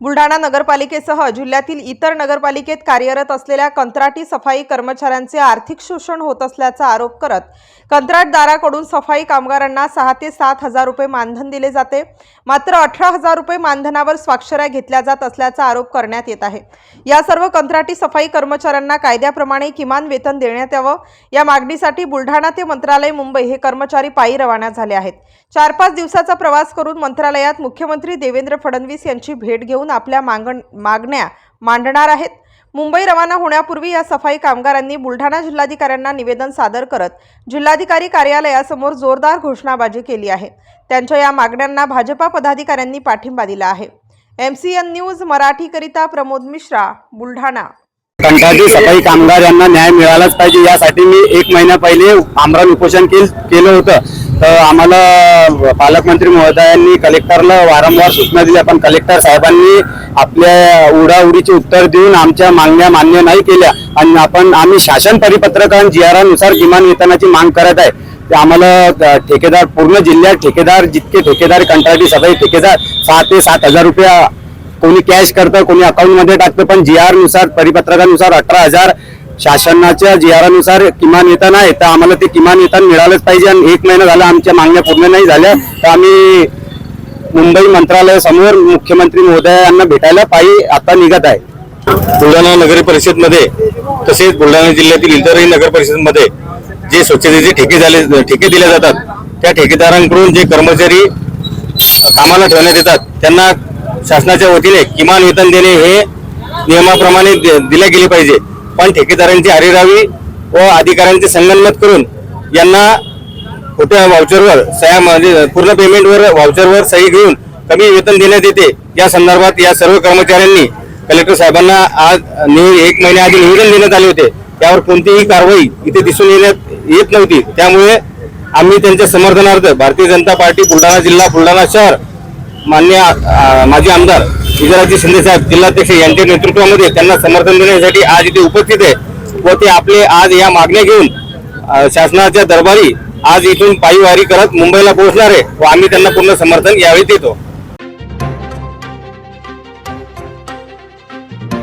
Buldhana नगरपालिकेसह जिल्ह्यातील इतर नगरपालिकेत कार्यरत असलेल्या कंत्राटी सफाई कर्मचाऱ्यांचे आर्थिक शोषण होत असल्याचा आरोप करत कंत्राटदाराकडून सफाई कामगारांना सहा ते सात हजार रुपये मानधन दिले जाते. मात्र अठरा हजार रुपये मानधनावर स्वाक्षऱ्या घेतल्या जात असल्याचा आरोप करण्यात येत आहे. या सर्व कंत्राटी सफाई कर्मचाऱ्यांना कायद्याप्रमाणे किमान वेतन देण्यात यावं. या मागणीसाठी बुलढाणा ते मंत्रालय मुंबई हे कर्मचारी पायी रवाना झाले आहेत. चार पाच दिवसाचा प्रवास करून मंत्रालयात मुख्यमंत्री देवेंद्र फडणवीस यांची भेट घेऊन आपल्या मागण मागण्या मांडणार आहेत. मुंबई रवाना होण्यापूर्वी या सफाई कामगारांनी बुलढाणा जिल्हाधिकाऱ्यांना निवेदन सादर करत जिल्हाधिकारी कार्यालयासमोर जोरदार घोषणाबाजी केली आहे. त्यांच्या या मागण्यांना भाजपा पदाधिकाऱ्यांनी पाठिंबा दिला आहे. एम सी एन न्यूज मराठीकरिता प्रमोद मिश्रा बुलढाणा. कंत्राटी सफाई कामगार यांना न्याय मिळालाच पाहिजे. यासाठी मी एक महिना पहिले आमरण उपोषण केल केलं होतं. तर आम्हाला पालकमंत्री महोदयांनी कलेक्टरला वारंवार सूचना दिल्या. पण कलेक्टर साहेबांनी आपल्या उडाउडीचे उत्तर देऊन आमच्या मागण्या मान्य नाही केल्या. आणि आपण आम्ही शासन परिपत्रक जी नुसार किमान वेतनाची माग करत आहे. ते आम्हाला ठेकेदार पूर्ण जिल्ह्यात ठेकेदार जितके ठेकेदार कंत्राटी सफाई ठेकेदार सहा ते सात हजार रुपया कोणी कॅश करतं कोणी अकाउंटमध्ये टाकतं पण जी आरनुसार परिपत्रकानुसार अठरा हजार शासनाच्या जी आरानुसार किमान वेतन आहे. तर आम्हाला ते किमान वेतन मिळालंच पाहिजे आणि एक महिना झाला आमच्या मागण्या पूर्ण नाही झाल्या. तर आम्ही मुंबई मंत्रालयासमोर मुख्यमंत्री महोदयांना भेटायला पायी आता निघत आहे. बुलढाणा नगर परिषदमध्ये तसेच बुलढाणा जिल्ह्यातील इतरही नगर परिषदमध्ये जे स्वच्छतेचे ठेके झाले ठेके दिले जातात त्या ठेकेदारांकडून जे कर्मचारी कामाला ठेवण्यात येतात त्यांना शासनाच्या वतीने किमान वेतन देणे हे नियमाप्रमाणे दिले गेले पाहिजे. पण ठेकेदारांची हरेरावी व अधिकाऱ्यांचे संगनमत करून यांना खोट्या व्हाउचरवर सह्या म्हणजे पूर्ण पेमेंटवर व्हाउचरवर सही घेऊन कमी वेतन देण्यात येते. या संदर्भात या सर्व कर्मचाऱ्यांनी कलेक्टर साहेबांना आज एक महिन्याआधी निवेदन देण्यात आले होते. त्यावर कोणतीही कारवाई इथे दिसून येण्यात येत नव्हती. त्यामुळे आम्ही त्यांच्या समर्थनार्थ भारतीय जनता पार्टी बुलढाणा जिल्हा बुलढाणा शहर मान्य माजी आमदार विजयराजे शिंदे साहेब जिल्हाध्यक्ष यांच्या नेतृत्वामध्ये त्यांना समर्थन देण्यासाठी आज इथे उपस्थित आहे व ते आपले आज या मागण्या घेऊन शासनाच्या दरबारी आज इथून पायी वारी करत मुंबईला पोहोचणार आहे व आम्ही त्यांना पूर्ण समर्थन यावेळी देतो.